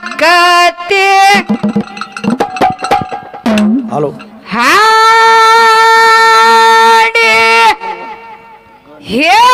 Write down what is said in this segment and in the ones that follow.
ಕತೆ. ಹಲೋ. ಹಾಡಿ. ಹೇಳತ್ತೇನೆ.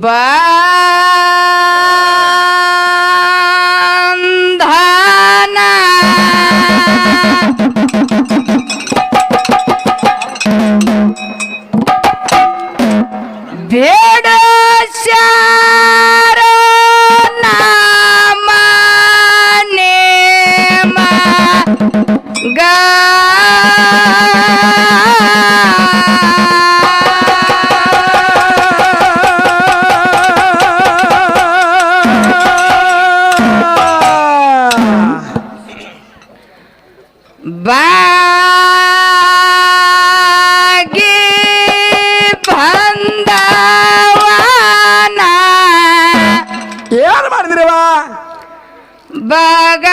Bye. ಬಗ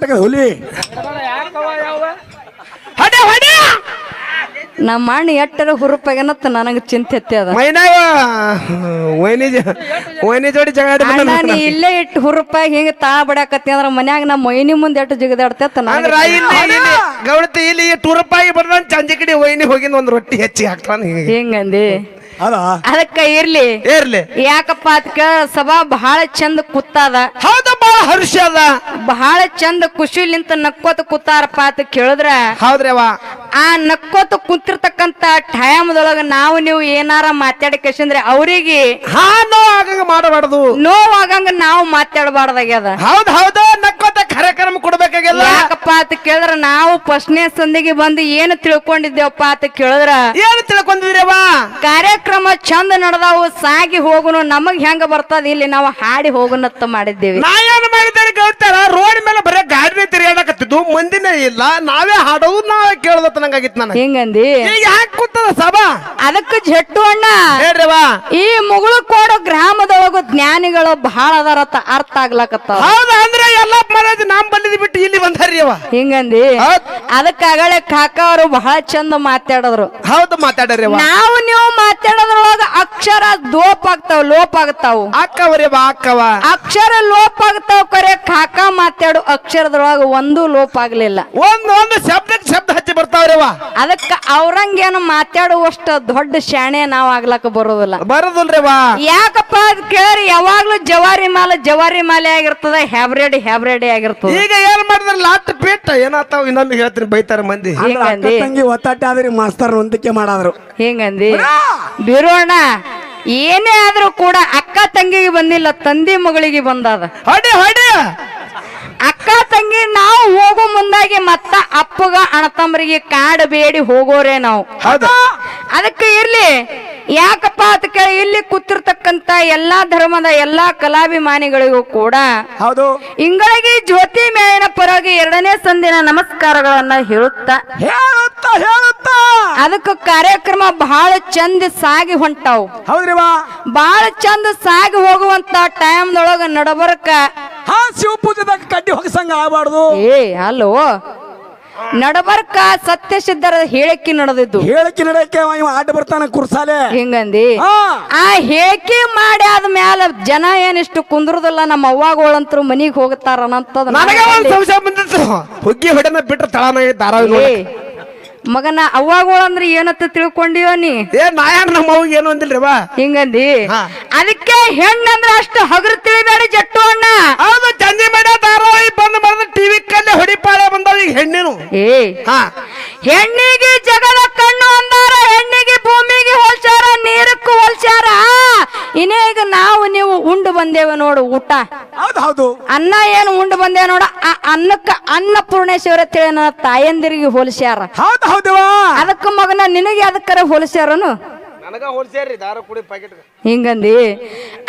ಕರ್ನಾಟಕದ ಹುಲಿ. ಹೊಡೆ ಹೊಡೆ! ನಮ್ಮ ಅಣ್ಣ ಎಟ್ಟರ ಹುರುಪಾಗನತ್ತ ನನಗೆ ಚಿಂತೆ ಹತ್ತಿ ಅದ. ಮೈನಾಗ ವೈನಿ ವೈನಿ ಜೋಡಿ ಜಗಳ ಅಣ್ಣ ನೀ ಇಲ್ಲೇ ಇಟ್ಟು ಹುರುಪಾಗಿ ಹಿಂಗ ತಾ ಬಡಾಕತ್ತಿ ಅಂದ್ರ ಮನ್ಯಾಗ ನಮ್ಮ ಮೈನಿ ಮುಂದೆ ಎಟ್ಟು ಜಿಗದಾಡ್ತೇತ ಇಲ್ಲಿ ಗೌಡತಿ ಇಲ್ಲಿ ಟೂರಪ್ಪಾಗಿ ಬರ್ದ ಚಂಜಿ ಕಡೆ ವೈನಿ ಹೋಗಿಂದ ಒಂದ್ ರೊಟ್ಟಿ ಹೆಚ್ಚಿಗೆ ಹಾಕ್ತಾನ ಹೀಗೆ. ಹಿಂಗಂದಿ? ಅದ ಅದಕ್ಕ ಇರ್ಲಿ. ಇರ್ಲಿ. ಯಾಕಪ್ಪ ಅದಕ್ಕ ಸಭಾ ಬಹಳ ಚಂದ ಕುತ್ತಾದ ಹೌದು ಬಹಳ ಹರ್ಷ ಅದ. ಬಹಳ ಚಂದ ಖುಷಿಲಿಂತ ನಕ್ಕೋತ ಕೂತಾರಪ್ಪ ಅಂತ ಕೇಳಿದ್ರ. ಹೌದ್ರವ ಆ ನಕ್ಕೋತ ಕುಂತಿರ್ತಕ್ಕಂತ ಟೈಮ್ದೊಳಗ ನಾವು ನೀವು ಏನಾರ ಮಾತಾಡಕಂದ್ರೆ ಅವರಿಗೆ ಹಾ ನೋ ಆಗಂಗ ಮಾಡಬಾರ್ದು. ನೋವಾಗಂಗ ನಾವು ಮಾತಾಡಬಾರ್ದಾಗ್ಯದ. ಹೌದ್ ಹೌದು ನಕ್ಕೋತ ಕಾರ್ಯಕ್ರಮ ಕೊಡ್ಬೇಕಾಗಿಲ್ಲ? ಯಾಕಪ್ಪ ಅಂತ ಕೇಳಿದ್ರ ನಾವು ಫಸ್ಟ್ನೇ ಸಂದಿಗೆ ಬಂದು ಏನು ತಿಳ್ಕೊಂಡಿದ್ದೇವಪ್ಪ ಅಂತ ಕೇಳಿದ್ರ ಏನು ತಿಳ್ಕೊಂಡಿದ್ರವ ಕಾರ್ಯಕ್ರಮ ಚಂದ ನಡೆದಾವು ಸಾಗಿ ಹೋಗುನು ನಮಗ್ ಹೆಂಗ ಬರ್ತದ? ಇಲ್ಲಿ ನಾವು ಹಾಡಿ ಹೋಗುನತ್ತ ಮಾಡಿದ್ದೇವೆ. ನಾ ಏನು ಮಾಡಿದ್ದೇನೆ ಕೇಳ್ತಾರ? ರೋಡ್ ಮೇಲೆ ಬರೀ ಗಾಡಿ ತಿರುಗಾಡಕತ್ತಿದ್ದು ಮಂದಿನೇ ಇಲ್ಲ. ನಾವೇ ಹಾಡೋದು ನಾವೇ ಕೇಳದತ್ತ ನಂಗಾಗಿತ್ತು ನನಗೆ. ಹಿಂಗಂದಿ? ಈಗ ಯಾಕೆ ಕೂತದ ಸಭಾ? ಅದಕ್ಕ ಜಟ್ಟು ಅಣ್ಣ. ಹೇಳ್ರವ ಈ ಮುಗುಳುಕೋಡು ಗ್ರಾಮದೊಳಗು ಜ್ಞಾನಿಗಳು ಬಹಳ ಅದಾರತ್ತ ಅರ್ಥ ಆಗ್ಲಕತ್ತ ಹೌದ ಅಂದ್ರೆ ಎಲ್ಲ ಮಹಾರಾಜ್ ನಾಮ್ ಬಂದಿದ್ ಬಿಟ್ಟು ಇಲ್ಲಿ ಬಂದಾರಿ ಅವ. ಹಿಂಗಂದಿ? ಹೌದ್. ಅದಕ್ಕ ಕಾಕ ಅವರು ಬಹಳ ಚಂದ ಮಾತಾಡಿದ್ರು. ಹೌದು ಮಾತಾಡ್ರಿ ಅವ. ನಾವು ನೀವು ಮಾತಾಡೋದ್ರೊಳಗ ಅಕ್ಷರ ದೋಪ್ ಆಗ್ತಾವ ಲೋಪ ಆಗ್ತಾವ. ಅಕ್ಕವರಿ ಬಾ ಅಕ್ಕವ. ಅಕ್ಷರ ಲೋಪ ಆಗ್ತಾವ ಕರೆ ಕಾಕ ಮಾತಾಡು ಅಕ್ಷರದೊಳಗ ಒಂದು ಲೋಪ ಆಗ್ಲಿಲ್ಲ. ಒಂದ್ ಒಂದು ಶಬ್ದಕ್ಕೆ ಶಬ್ದ ಹಚ್ಚಿ ಬರ್ತಾವ್ರಿ ಅವ. ಅದಕ್ಕ ಅವ್ರಂಗೇನು ಮಾತಾಡುವಷ್ಟು ದೊಡ್ಡ ಶಾಣೆ ನಾವ್ ಆಗ್ಲಕ್ಕ ಬರೋದಿಲ್ಲ. ಬರೋದಿಲ್ರಿ ಅವ. ಯಾಕಪ್ಪ ಅದ್ ಕೇಳ್ರಿ ಯಾವಾಗ್ಲೂ ಜವಾರಿ ಮಾಲೆ ಜವಾರಿ ಮಾಲೆ ಆಗಿರ್ತದ ಹ್ಯಾಬ್ರೇಡಿ ಹ್ಯಾಬ್ರೇಡಿ ಆಗಿರ್ತದ. ಈಗ ಏನ್ ಮಾಡಿದ್ರೆ ಲಾಟ್ ಪೇಟ್? ಏನಾತಾವ ಇನ್ನೊಂದು ಹೇಳ್ತೀನಿ ಬೈತಾರ ಮಂದಿ. ಅಂದ್ರ ಅಕ್ಕ ಹಿಂಗಂದಿ? ತಂಗಿ ಒತ್ತಾಟ ಆದ್ರಿ ಮಾಸ್ತರ್ ಹೊಂದಿಕೆ ಮಾಡಾದ್ರು. ಹಿಂಗಂದಿ? ಬಿರೋಣ ಏನೇ ಆದ್ರೂ ಕೂಡ ಅಕ್ಕ ತಂಗಿಗೆ ಬಂದಿಲ್ಲ ತಂದೆ ಮಗಳಿಗೆ ಬಂದಾದ. ಹೊಡಿ ಹೊಡಿ! ಅಕ್ಕ ತಂಗಿ ನಾವು ಹೋಗೋ ಮುಂದಾಗಿ ಮತ್ತ ಅಪ್ಪಗ ಅಣ್ಣತಮ್ಮರಿಗೆ ಕಾಡು ಬೇಡಿ ಹೋಗೋರೆ ನಾವು. ಹೌದು. ಅದಕ್ಕೆ ಇರ್ಲಿ. ಯಾಕಪ್ಪ ಅಂತ ಕೇಳಿ ಇಲ್ಲಿ ಕೂತಿರ್ತಕ್ಕಂತ ಎಲ್ಲಾ ಧರ್ಮದ ಎಲ್ಲಾ ಕಲಾಭಿಮಾನಿಗಳಿಗೂ ಕೂಡ ಹೌದು. ಇಂಗಳಿಗೆ ಜ್ಯೋತಿ ಮೇಳಿನ ಪರವಾಗಿ ಎರಡನೇ ಸಂದಿನ ನಮಸ್ಕಾರಗಳನ್ನ ಹೇಳುತ್ತಾ. ಹೇಳುತ್ತಾ ಹೇಳುತ್ತಾ. ಅದಕ್ಕೆ ಕಾರ್ಯಕ್ರಮ ಬಹಳ ಚಂದ ಸಾಗಿ ಹೊಂಟಾವು. ಹೌದ್ರಿವಾ ಬಹಳ ಚಂದ ಸಾಗಿ ಹೋಗುವಂತ ಟೈಮ್ದೊಳಗ ನಡಬರ್ಕ ಹಾ ಶಿವ ಪೂಜೆದಾಗ ಕಡ್ಡಿ ಹೊಗಸಂಗ ಆಗಬಾರ್ದು. ಏ ಅಲ್ಲೋ ನಡಬರ್ಕ ಸತ್ಯಸಿದ್ಧರ ಹೇಳಿಕೆ ನಡೆದಿದ್ದು. ಹೇಳಕ್ಕೆ ನಡಕ್ಕೆ ಅವ ಇವ ಆಟ ಬರ್ತಾನ ಕುರ್ಸಾಲೆ? ಹಿಂಗಂದಿ? ಹಾ. ಆ ಹೇಳಿಕೆ ಮಾಡಿ ಆದ್ಮೇಲೆ ಜನ ಏನಿಷ್ಟು ಕುಂದ್ರದಲ್ಲ ನಮ್ಮ ಅವ್ವಾಗೋಳಂತರು ಮನಿಗ್ ಹೋಗ್ತಾರ ಅನ್ನಂತದ್ ನನಗೆ ಒಂದು ಸಂಶಯ ಬಂದಿತ್ತು. ಹುಗ್ಗಿ ಹೊಡೆನ ಬಿಟ್ರೆ ತಳನಾಗಿ ಧಾರಾವಾಹಿ ನೋಡಿ ಮಗನ ಅವ್ವಾಗೋಳಂದ್ರ ಏನತ್ತ ತಿಳ್ಕೊಂಡಿವ ನೀ? ಏ ನಾಯಣ್ಣ ನಮ್ಮ ಅವ್ಗೆ ಏನು ಅಂದಿಲ್ರಿ ಬಾ ಹಿಂಗಂದಿ? ಹಾ. ಅದಕ್ಕೆ ಹೆಣ್ಣಂದ್ರ ಅಷ್ಟು ಹಗರು ತಿಳಿಬೇಡಿ ಜಟ್ಟು ಅಣ್ಣ. ಹೌದು ಚಂದಿ ಮೇಡ ಧಾರಾವಾಹಿ ಬಂದ್ ಮಾಡಿದ್ರೆ ಟಿವಿ ಕಲ್ಲೇ ಹೊಡಿಪಾಳೆ ಬಂದಾವ ಈಗ ಹೆಣ್ಣಿನು. ಏ. ಹಾ. ಹೆಣ್ಣಿಗೆ ಜಗದ ಕಣ್ಣು ಅಂದಾರ ಹೆಣ್ಣಿಗೆ ಭೂಮಿಗೆ ಹೋಲ್ಸ್ಯಾರ ನೀರಕ್ಕೂ ಹೋಲ್ಸ್ಯಾರ. ಇನ್ನೇಗ ನಾವು ನೀವು ಉಂಡು ಬಂದೇವ ನೋಡು ಊಟ. ಹೌದು ಹೌದು. ಅನ್ನ ಏನು ಉಂಡು ಬಂದೇವ ನೋಡ. ಆ ಅನ್ನಕ್ಕ ಅನ್ನಪೂರ್ಣೇಶ್ವರ ತಿಳಿ ನನ್ನ ತಾಯಂದಿರಿಗೆ ಹೋಲಿಸ್ಯಾರ. ಹೌದು. ಹೌದವ ಅದಕ್ಕ ಮಗನ ನಿನಗೆ ಅದಕ್ಕರ ಹೋಲಿಸ್ಯಾರನು? ನನಗ ಹೋಲ್ಸ್ಯಾರಿ ದಾರ ಕುಡಿ ಪ್ಯಾಕೆಟ್ ಹಿಂಗಂದಿ?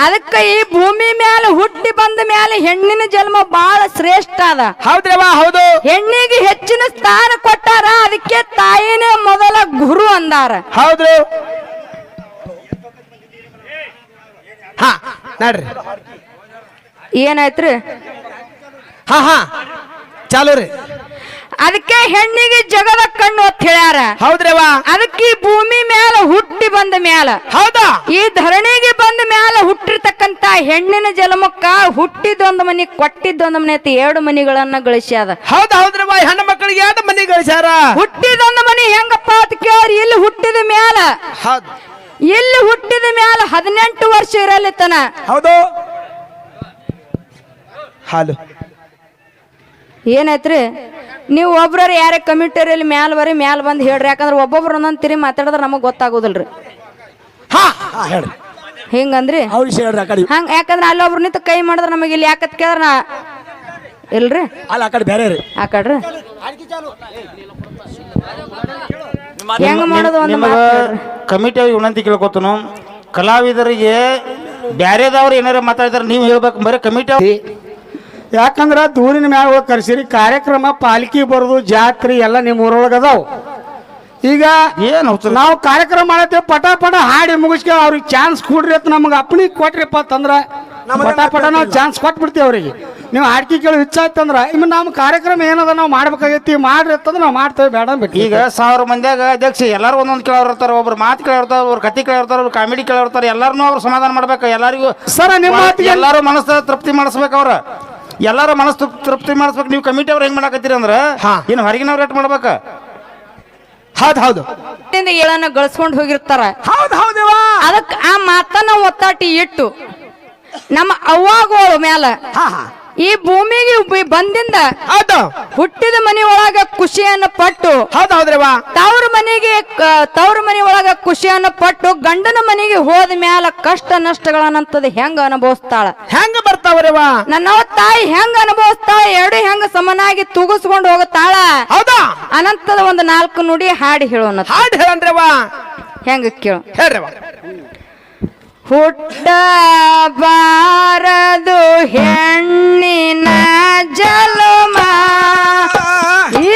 ಅದಕ್ಕ ಈ ಭೂಮಿ ಮ್ಯಾಲ ಹುಟ್ಟಿ ಬಂದ ಮ್ಯಾಲ ಹೆಣ್ಣಿನ ಜನ್ಮ ಬಹಳ ಶ್ರೇಷ್ಠ ಅದ. ಹೌದ್ರವ ಹೌದು. ಹೆಣ್ಣಿಗೆ ಹೆಚ್ಚಿನ ಸ್ಥಾನ ಕೊಟ್ಟಾರ ಅದಕ್ಕೆ ತಾಯಿನೇ ಮೊದಲ ಗುರು ಅಂದಾರ. ಹೌದು. ಹಾ ನಡ್ರಿ. ಏನಾಯ್ತ್ರಿ? ಹಾ ಹಾ. ಚಾಲು ರೀ ಅದಕ್ಕೆ ಹೆಣ್ಣಿಗೆ ಜಗದ ಕಣ್ಣು ಅಂತ ಹೇಳ್ಯಾರ. ಹೌದ್ರವ ಅದಕ್ಕೆ ಈ ಭೂಮಿ ಮ್ಯಾಲ ಹುಟ್ಟಿ ಬಂದ ಮ್ಯಾಲ. ಹೌದಾ? ಈ ಧರಣಿಗೆ ಬಂದ ಮ್ಯಾಲ ಹುಟ್ಟಿರ್ತಕ್ಕಂತ ಹೆಣ್ಣಿನ ಜನ್ಮಕ್ಕ ಹುಟ್ಟಿದೊಂದು ಮನಿ ಕೊಟ್ಟಿದ್ದೊಂದು ಮನೆ ಅಂತ ಎರಡು ಮನಿಗಳನ್ನ ಗಳಿಸ್ಯಾದ ಹೌದ್ ಹೌದ್ರವ ಹೆಣ್ಣು ಮಕ್ಕಳಿಗೆ ಎರಡು ಮನೆ ಗಳಿಸ್ಯಾರ? ಹುಟ್ಟಿದೊಂದು ಮನಿ ಹೆಂಗಪ್ಪ ಅಂತ ಕೇಳಿ ಇಲ್ಲಿ ಹುಟ್ಟಿದ ಮ್ಯಾಲ. ಹೌದು. ಇಲ್ಲಿ ಹುಟ್ಟಿದ ಮ್ಯಾಲ ಹದಿನೆಂಟು ವರ್ಷ ಇರಲಿತನ. ಹೌದು. ಹಾಲು. ಏನಾಯ್ತ್ರಿ? ನೀವು ಒಬ್ರ ಯಾರೇ ಕಮಿಟರಿಯಲ್ಲಿ ಮ್ಯಾಲ ಬರೀ ಮ್ಯಾಲ ಬಂದು ಹೇಳ್ರಿ. ಯಾಕಂದ್ರೆ ಒಬ್ಬೊಬ್ರು ಒಂದೊಂದು ತಿರಿ ಮಾತಾಡಿದ್ರೆ ನಮಗೆ ಗೊತ್ತಾಗೋದಿಲ್ರಿ. ಹಾ ಹಾ ಹೇಳ್ರಿ. ಹಿಂಗಂದ್ರಿ? ಅವ್ರ ವಿಷಯ ಹೇಳ್ರಿ ಆ ಕಡೆ. ಹಂಗ ಯಾಕಂದ್ರೆ ಅಲ್ಲೊಬ್ರು ನಿಂತು ಕೈ ಮಾಡಿದ್ರೆ ನಮಗೆ ಇಲ್ಲಿ ಯಾಕತ್ ಕೇಳಿದ್ರೆ ನಾ ಇಲ್ರಿ? ಅಲ್ಲ ಆ ಕಡೆ ಬೇರೆ ರೀ. ಆ ಕಡ್ರಿ? ಹೆಂಗ್ ಮಾಡೋದು ಒಂದು ನಿಮಗೆ ವಿನಂತಿ ಕೇಳ್ಕೊತನು. ಕಲಾವಿದರಿಗೆ ಬ್ಯಾರೆದವ್ರು ಏನಾರ ಮಾತಾಡಿದ್ರೆ ನೀವು ಹೇಳ್ಬೇಕು ಬರೀ ಕಮಿಟಿ ಯಾಕಂದ್ರ ದೂರಿನ ಮ್ಯಾಗ ಹೋಗಿ ಕರ್ಸಿರಿ ಕಾರ್ಯಕ್ರಮ ಪಾಲಿಕೆ ಬರೋದು ಜಾತ್ರೆ ಎಲ್ಲ ನಿಮ್ಮ ಊರೊಳಗೆ ಅದಾವ. ಈಗ ಏನು? ನಾವು ಕಾರ್ಯಕ್ರಮ ಮಾಡತ್ತೇವೆ ಪಟ ಪಟ ಹಾಡಿ ಮುಗಿಸ್ಕೊ ಅವ್ರಿಗೆ ಚಾನ್ಸ್ ಕೊಡ್ರಿ ಅಂತ ನಮ್ಗೆ ಅಪ್ಪಣಿ ಕೊಟ್ರಿಪ್ಪ ತಂದ್ರೆ ಪಟ ಪಟ ನಾವು ಚಾನ್ಸ್ ಕೊಟ್ಬಿಡ್ತೀವಿ ಅವ್ರಿಗೆ. ನೀವು ಹಾಡ್ಕಿ ಕೇಳಿ ಹೆಚ್ಚಾಯ್ತಂದ್ರೆ ಇನ್ನು ನಮ್ಮ ಕಾರ್ಯಕ್ರಮ ಏನದ ನಾವು ಮಾಡ್ಬೇಕಾಗೈತಿ ಮಾಡ್ರಿ ಅಂತಂದ್ರೆ ನಾವು ಮಾಡ್ತೇವೆ ಬೇಡ ಬಿಟ್ಟು ಈಗ ಸಾವಿರ ಮಂದಿಯಾಗ ಅಧ್ಯಕ್ಷ ಎಲ್ಲಾರು ಒಂದೊಂದು ಕೇಳೋರು ಇರ್ತಾರೆ ಒಬ್ರು ಮಾತು ಕೇಳಿರ್ತಾರೆ ಒಬ್ರು ಕತಿ ಕೇಳಿರ್ತಾರೆ ಒಬ್ರು ಕಾಮಿಡಿ ಕೇಳಿರ್ತಾರೆ ಎಲ್ಲರನ್ನೂ ಅವ್ರು ಸಮಾಧಾನ ಮಾಡ್ಬೇಕು ಎಲ್ಲರಿಗೂ ಸರ್ ನಿಮ್ಮ ಎಲ್ಲಾರು ಮನಸ್ಸ ತೃಪ್ತಿ ಮಾಡಿಸ್ಬೇಕು ಅವ್ರ. ಎಲ್ಲಾರು ಮನಸ್ ತೃಪ್ತಿ ಮಾಡಿಸ್ಬೇಕು. ನೀವು ಕಮಿಟಿ ಅವ್ರು ಹೆಂಗ್ ಮಾಡಕತ್ತೀರಿ ಅಂದ್ರ ಹಾ. ಇನ್ನು ಹೊರಗಿನವ್ರು ರೇಟ್ ಮಾಡ್ಬೇಕ? ಹೌದು ಹೌದು. ಏಳನ್ನ ಗಳಿಸ್ಕೊಂಡು ಹೋಗಿರ್ತಾರ. ಹೌದು ಹೌದವ ಅದಕ್ಕೆ ಆ ಮಾತನ್ನ ಒತ್ತಾಟಿ ಇಟ್ಟು ನಮ್ಮ ಅವ್ವಾಗೋಳು ಮ್ಯಾಲ ಹಾ ಹಾ. ಈ ಭೂಮಿಗೆ ಬ- ಬಂದಿಂದ ಹೌದು. ಹುಟ್ಟಿದ ಮನೆ ಒಳಗ ಖುಷಿಯನ್ನ ಪಟ್ಟು ಹೌದು ತವ್ರ ಮನೆಗೆ ಕ- ತವ್ರ ಮನೆ ಒಳಗ ಖುಷಿಯನ್ನ ಪಟ್ಟು ಗಂಡನ ಮನೆಗೆ ಹೋದ ಮ್ಯಾಲ ಕಷ್ಟ ನಷ್ಟಗಳನ್ನಂತದ ಹೆಂಗ ಅನುಭವಿಸ್ತಾಳ? ಹೆಂಗ ಬರ್ತಾವ್ರವ ನನ್ನ ತಾಯಿ ಹೆಂಗ ಅನುಭವಿಸ್ತಾಳ? ಎರಡು ಹೆಂಗ ಸಮನಾಗಿ ತೂಗಿಸ್ಕೊಂಡು ಹೋಗುತ್ತಾಳ ಹೌದಾ. ಅನಂತದ ಒಂದು ನಾಲ್ಕು ನುಡಿ ಹಾಡಿ ಹೇಳೋಣ ಹಾಡ್ ಹೇಳನ್ರವ ಹೆಂಗ ಕೇಳು. ಹೇಳ್ರವ ಹುಟ್ಟಬಾರದು ಹೆಣ್ಣಿನ ಜಲಮ. ಈ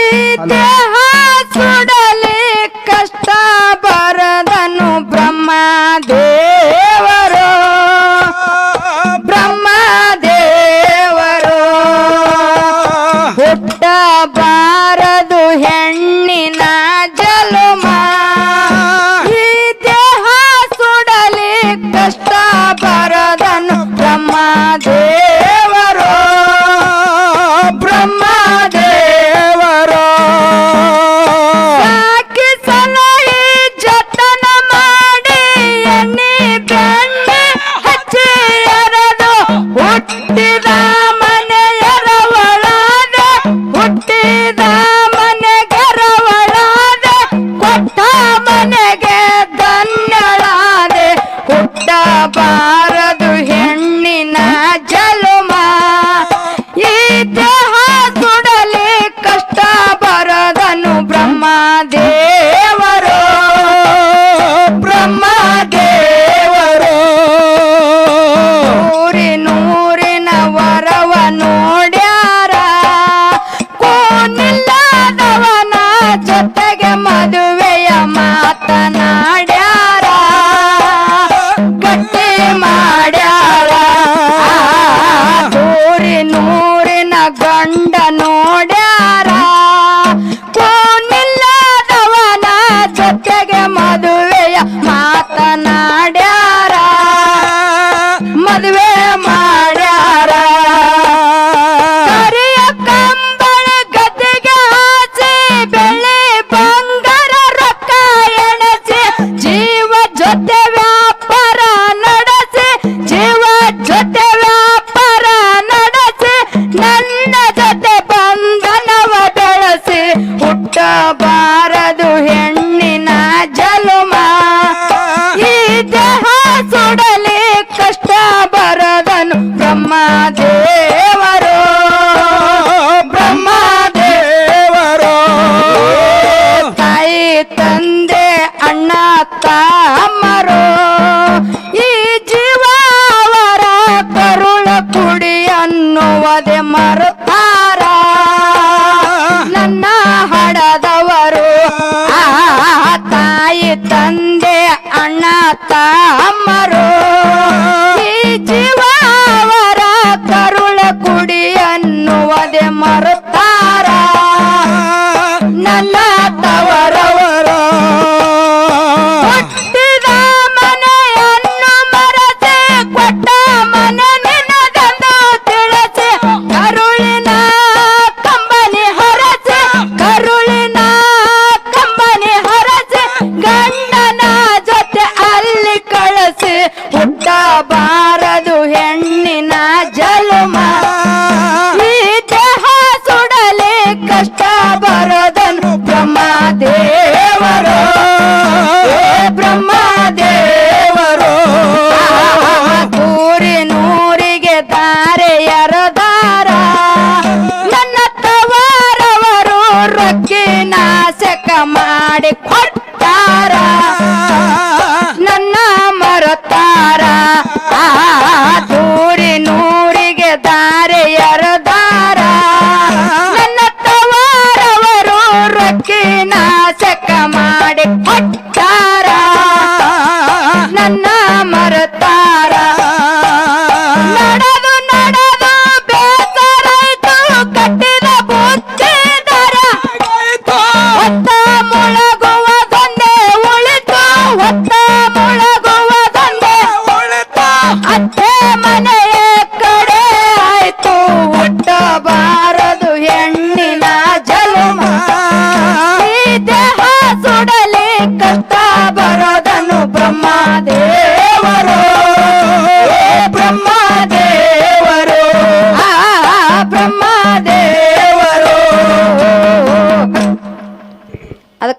ಮಾಡಿ ಕೊಟ್ಟಾರ.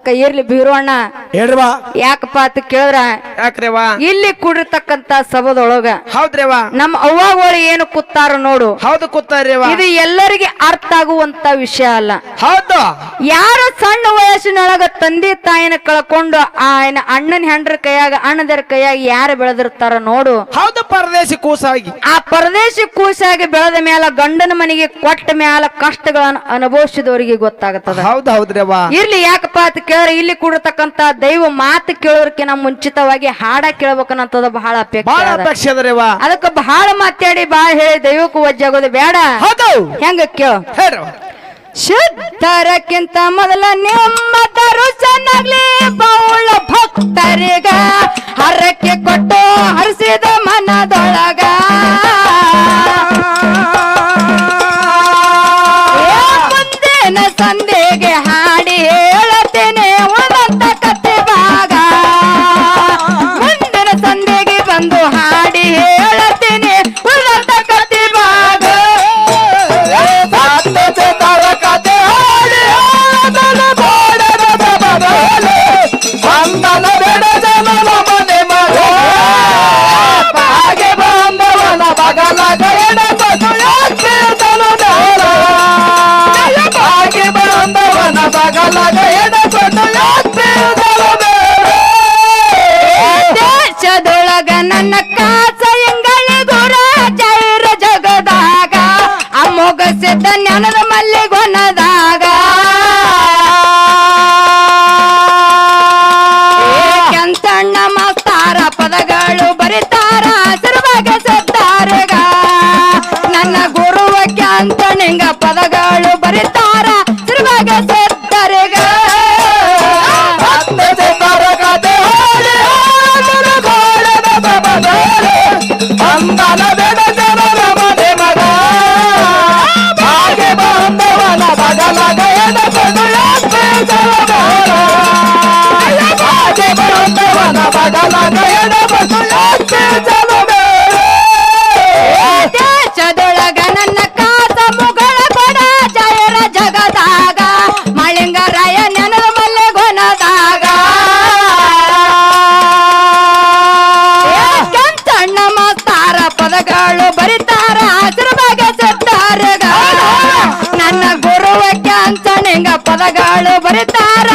ಅದಕ್ಕ ಇರ್ಲಿ ಬೀರೋಣ್ಣ ಹೇಳ್ರಿ ಬಾ. ಯಾಕಪ್ಪ ಅಂತ ಕೇಳಿದ್ರ? ಯಾಕ್ರೇವಾ ಇಲ್ಲಿ ಕೂಡಿರ್ತಕ್ಕಂತ ಸಭದೊಳಗ ಹೌದ್ರೇವಾ ನಮ್ಮ ಅವ್ವಾಗಳು ಏನು ಕೂತಾರ ನೋಡು. ಹೌದು ಕೂತಾರ್ರೇವಾ ಇದು ಎಲ್ಲರಿಗೆ ಅರ್ಥ ಆಗುವಂತ ವಿಷಯ ಅಲ್ಲ. ಹೌದು. ಯಾರ ಸಣ್ಣ ವಯಸ್ಸಿನೊಳಗ ತಂದೆ ತಾಯಿನ ಕಳ್ಕೊಂಡು ಆ ಏನ ಅಣ್ಣನ ಹೆಂಡ್ರ ಕೈಯಾಗ ಅಣ್ಣದರ ಕೈಯಾಗ ಯಾರು ಬೆಳೆದಿರ್ತಾರ ನೋಡು. ಹೌದು ಪರದೇಶಿ ಕೂಸಾಗಿ. ಆ ಪರದೇಶಿ ಕೂಸಾಗಿ ಬೆಳೆದ ಮೇಲೆ ಗಂಡನ ಮನೆಗೆ ಕೊಟ್ಟ ಮೇಲೆ ಕಷ್ಟಗಳನ್ನು ಅನುಭವಿಸಿದವರಿಗೆ ಗೊತ್ತಾಗತ್ತದ. ಹೌದು ಹೌದ್ರೇವಾ ಇರ್ಲಿ ಯಾಕಪ್ಪ ಅಂತ ಕೇಳಿದ್ರೆ ಇಲ್ಲಿ ಕೂಡತಕ್ಕಂತ ದೈವ ಮಾತು ಕೇಳೋರ್ಕಿನ ಮುಂಚಿತವಾಗಿ ಹಾಡ ಕೇಳ್ಬೇಕನ್ನೋದು ಬಹಳ ಅಪೇಕ್ಷೆ ಬಹಳ. ಅಪೇಕ್ಷೆ ಅದರೇವಾ ಅದಕ್ಕ ಬಹಳ ಮಾತಾಡಿ ಬಾ ಹೇಳಿ ದೈವಕ್ಕೂ ವಜ್ಜಾಗೋದು ಬೇಡ. ಹೌದು. ಹೆಂಗ ಕೇಳ. ಹೇಳ್ರಿ ಶುದ್ಧರಕ್ಕಿಂತ ಮೊದಲ ನಿಮ್ಮ ಚೆನ್ನಾಗ್ಲಿ ಬೌಳ ಭಕ್ತರಿಗ ಹರಕ್ಕೆ ಕೊಟ್ಟು ಹರಿಸಿದ ಮನದೊಳಗ. ಮುಂದಿನ ಸಂದೆಗೆ ದೇಶದೊಳಗ ಪದಗಳು ಬರೀತಾರ.